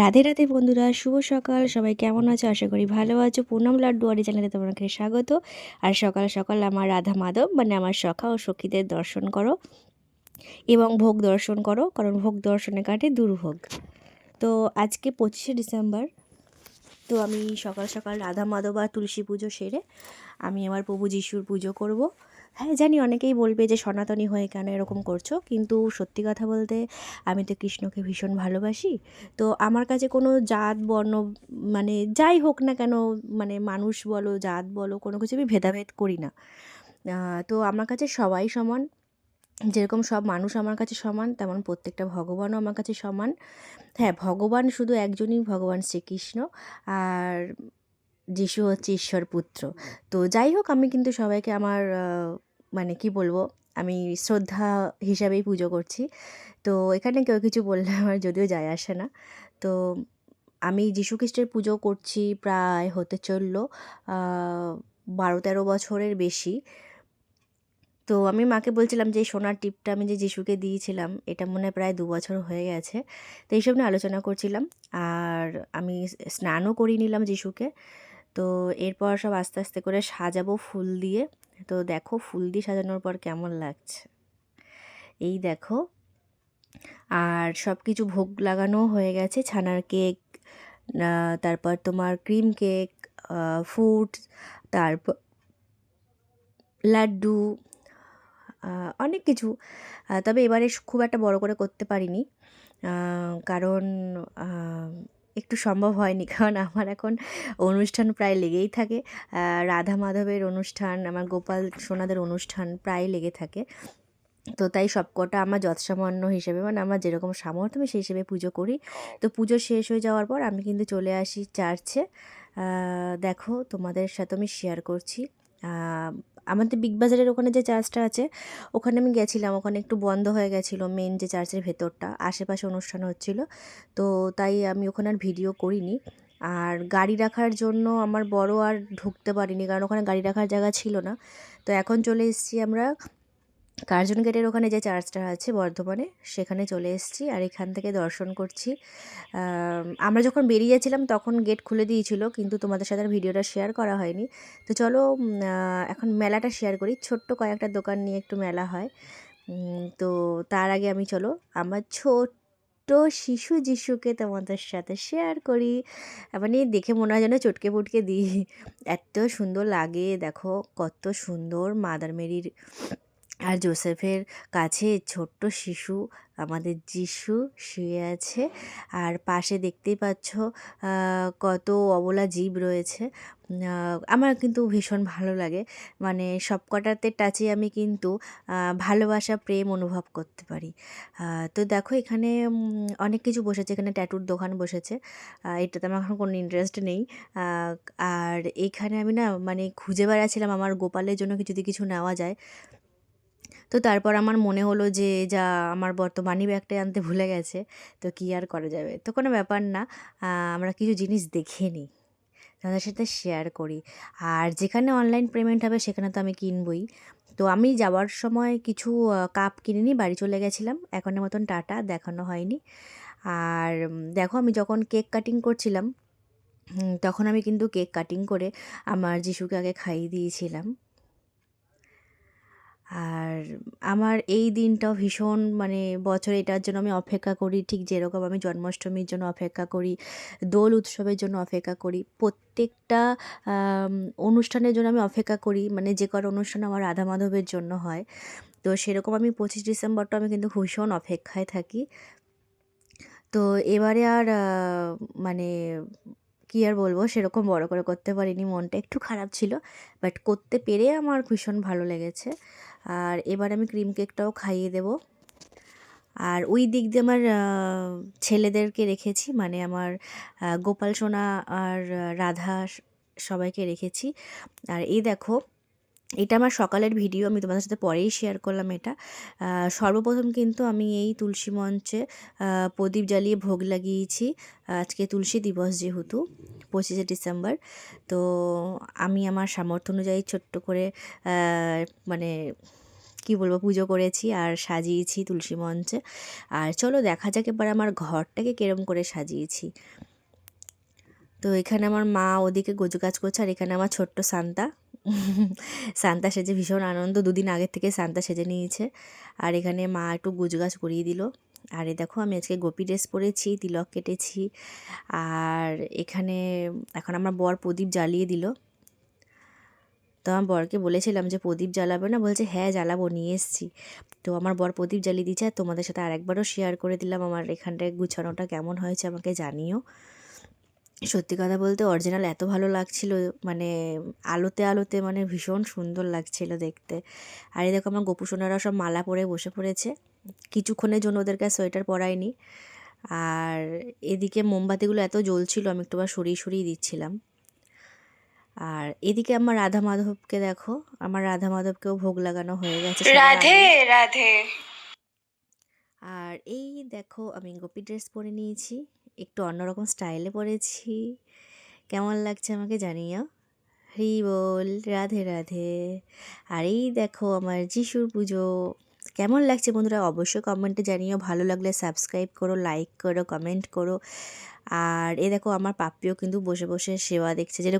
রাধে রাধে বন্ধুরা, শুভ সকাল। সবাই কেমন আছো? আশা করি ভালো আছো। পুনম লাড্ডু আরি চ্যানেলে তোমাকে স্বাগত। আর সকাল সকাল আমার রাধা মাধব মানে আমার সখা ও সখীদের দর্শন করো এবং ভোগ দর্শন করো, কারণ ভোগ দর্শনে কাটে দুর্ভোগ। তো আজকে পঁচিশে ডিসেম্বর, তো আমি সকাল সকাল রাধা মাধব আর তুলসী পুজো সেরে আমি আমার প্রভু যিশুর পুজো করব। হ্যাঁ জানি অনেকেই বলবে যে সনাতনী হয়ে কেন এরকম করছ, কিন্তু সত্যি কথা বলতে আমি তো কৃষ্ণকে ভীষণ ভালোবাসি। তো আমার কাছে কোনো জাত, বর্ণ মানে যাই হোক না কেন মানে মানুষ বলো, জাত বলো, কোনো কিছু আমি ভেদাভেদ করি না। তো আমার কাছে সবাই সমান, যেরকম সব মানুষ আমার কাছে সমান, তেমন প্রত্যেকটা ভগবানও আমার কাছে সমান। হ্যাঁ ভগবান শুধু একজনই ভগবান শ্রীকৃষ্ণ, আর যিশু হচ্ছে ঈশ্বর পুত্র। তো যাই হোক, আমি কিন্তু সবাইকে আমার মানে কি বলব, আমি শ্রদ্ধা হিসাবেই পুজো করছি। তো এখানে কেউ কিছু বললে আমার যদিও যায় আসে না। তো আমি যিশু খ্রিস্টের পুজো করছি প্রায় হতে চলল বারো তেরো বছরের বেশি। তো আমি মাকে বলছিলাম যে, সোনার টিপটা আমি যে যিশুকে দিয়েছিলাম, এটা মনে হয় প্রায় দু বছর হয়ে গেছে। তো এইসব নিয়ে আলোচনা করছিলাম, আর আমি স্নানও করিয়ে নিলাম যিশুকে। তো এরপর সব আস্তে আস্তে করে সাজাবো ফুল দিয়ে। তো দেখো ফুল দিয়ে সাজানোর পর কেমন লাগছে। এই দেখো। আর সব কিছু ভোগ লাগানো হয়ে গেছে, ছানার কেক তারপর তোমার ক্রিম কেক ফুড তারপর লাড্ডু অনেক কিছু। তবে এবারে খুব একটা বড় করে করতে পারিনি। কারণ একটু সম্ভব হয়নি। কারণ আমার এখন অনুষ্ঠান প্রায় লেগেই থাকে। রাধা মাধবের অনুষ্ঠান আমার গোপাল সোনাদের অনুষ্ঠান প্রায় লেগে থাকে। তো তাই সবকটা আমার যৎসামান্য হিসেবে মানে আমার যেরকম সামর্থ্য আমি সেই হিসেবে পুজো করি। তো পুজো শেষ হয়ে যাওয়ার পর আমি কিন্তু চলে আসি চার্চে। দেখো তোমাদের সাথে আমি শেয়ার করছি। আমাদের বিগ বাজারের ওখানে যে চার্চটা আছে, ওখানে আমি গেছিলাম। ওখানে একটু বন্ধ হয়ে গেছিল মেন যে চার্চের ভেতরটা। আশেপাশে অনুষ্ঠান হচ্ছিল। তো তাই আমি ওখানে আর ভিডিও করিনি। আর গাড়ি রাখার জন্য আমার বড় আর ঢুকতে পারিনি, কারণ ওখানে গাড়ি রাখার জায়গা ছিল না। তো এখন চলে এসেছি আমরা কার্জন গেটের ওখানে যে চার্চটা আছে বর্ধমানে, সেখানে চলে এসেছি আর এখান থেকে দর্শন করছি। আমরা যখন বেরিয়ে যাচ্ছিলাম তখন গেট খুলে দিয়েছিল, কিন্তু তোমাদের সাথে ভিডিওটা শেয়ার করা হয়নি। তো চলো এখন মেলাটা শেয়ার করি। ছোট্ট কয়েকটা দোকান নিয়ে একটু মেলা হয়। তো তার আগে আমি চলো, আমার ছোট্ট শিশু যিশুকে তোমাদের সাথে শেয়ার করি। মানে দেখে মনে হয় যেন চটকে পুটকে দিই। এত সুন্দর লাগে, দেখো, কত সুন্দর মাদার মেরির আর জোসেফের কাছে ছোট্ট শিশু, আমাদের যিশু শুয়ে আছে। আর পাশে দেখতেই পাচ্ছ কত অবলা জীব রয়েছে। আমার কিন্তু ভীষণ ভালো লাগে। মানে সবকটাতে টাচে আমি কিন্তু ভালোবাসা, প্রেম অনুভব করতে পারি। তো দেখো এখানে অনেক কিছু বসেছে। এখানে ট্যাটুর দোকান বসেছে। এটাতে আমার এখন কোনো ইন্টারেস্ট নেই। আর এইখানে আমি না মানে খুঁজে বেড়াচ্ছিলাম আমার গোপালের জন্য যদি কিছু নেওয়া যায়। তো তারপর আমার মনে হলো যে, যা, আমার বর্তমানি ব্যাগটা আনতে ভুলে গেছে, তো কী আর করা যাবে? তো কোনো ব্যাপার না আমরা কিছু জিনিস দেখে নিই, তাদের সাথে শেয়ার করি। আর যেখানে অনলাইন পেমেন্ট হবে সেখানে তো আমি কিনবই। তো আমি যাওয়ার সময় কিছু কাপ কিনে নিই বাড়ি চলে গেছিলাম, এখনের মতন টাটা, দেখানো হয়নি। আর দেখো আমি যখন কেক কাটিং করছিলাম তখন আমি কিন্তু কেক কাটিং করে আমার যিশুকে আগে খাইয়ে দিয়েছিলাম। আর আমার এই দিনটাও ভীষণ মানে বছরে এটার জন্য আমি অপেক্ষা করি, ঠিক যেরকম আমি জন্মাষ্টমীর জন্য অপেক্ষা করি, দোল উৎসবের জন্য অপেক্ষা করি, প্রত্যেকটা অনুষ্ঠানের জন্য আমি অপেক্ষা করি মানে যে কটা অনুষ্ঠান আমার রাধা মাধবের জন্য হয়। তো সেরকম আমি পঁচিশ ডিসেম্বরটা আমি কিন্তু ভীষণ অপেক্ষায় থাকি। তো এবারে আর মানে কী আর বলব, সেরকম বড় করে করতে পারিনি, মনটা একটু খারাপ ছিল বাট করতে পেরে আমার ভীষণ ভালো লেগেছে। আর এবার আমি ক্রিম কেকটাও খাইয়ে দেব। আর ওই দিক দিয়ে আমার ছেলেদেরকে রেখেছি মানে আমার গোপাল সোনা আর রাধা সবাইকে রেখেছি। আর এই দেখো এটা আমার সকালের ভিডিও, আমি তোমাদের সাথে পরেই শেয়ার করলাম এটা। সর্বপ্রথম কিন্তু আমি এই তুলসী মঞ্চে প্রদীপ জ্বালিয়ে ভোগ লাগিয়েছি। আজকে তুলসী দিবস যেহেতু, পঁচিশে ডিসেম্বর, তো আমি আমার সামর্থ্য অনুযায়ী ছোট্ট করে মানে কি বলব, পুজো করেছি আর সাজিয়েছি তুলসী মঞ্চে। আর চলো দেখা যাক এবার আমার ঘরটাকে কেরম করে সাজিয়েছি। তো এখানে আমার মা ওদিকে গোজু কাজ করছে আর এখানে আমার ছোট্ট সান্তা। সান্তা সেজে ভীষণ আনন্দ। দুদিন আগের থেকে সান্তা সেজে নিয়েছে। আর এখানে মা একটু গুজগাছ করিয়ে দিল। আর এ দেখো, আমি আজকে গোপী ড্রেস পরেছি, তিলক কেটেছি। আর এখানে এখন আমার বর প্রদীপ জ্বালিয়ে দিল। তো আমার বরকে বলেছিলাম যে, প্রদীপ জ্বালাবে না? বলছে হ্যাঁ জ্বালাবো, নিয়ে এসছি। তো আমার বর প্রদীপ জ্বালিয়ে দিচ্ছে আর তোমাদের সাথে আরেকবারও শেয়ার করে দিলাম। আমার এখানটায় গুছানোটা কেমন হয়েছে আমাকে জানিও। সত্যি কথা বলতে অরিজিনাল এত ভালো লাগছিল মানে আলোতে আলোতে মানে ভীষণ সুন্দর লাগছিল দেখতে। আর এই দেখো আমার গোপু সোনারা সব মালা পরে বসে পড়েছে। কিছুক্ষণের জন্য ওদেরকে সোয়েটার পরাইনি। আর এদিকে মোমবাতিগুলো এত জ্বলছিল আমি একটু সরিয়ে সরিয়ে দিচ্ছিলাম। আর এদিকে আমার রাধা মাধবকে দেখো আমার রাধা মাধবকেও ভোগ লাগানো হয়ে গেছে রাধে রাধে। আর এই দেখো আমি গোপী ড্রেস পরে নিয়েছি। একটু অন্যরকম স্টাইলে পড়েছি কেমন লাগছে আমাকে জানিও? হরি বল রাধে রাধে। আর এই দেখো আমার যিশুর পুজো। কেমন লাগছে বন্ধুরা? অবশ্যই কমেন্টে জানিও। ভালো লাগলে সাবস্ক্রাইব করো লাইক করো কমেন্ট করো। আর এ দেখো আমার পাপ্পিও কিন্তু বসে বসে সেবা দেখছে। যেটা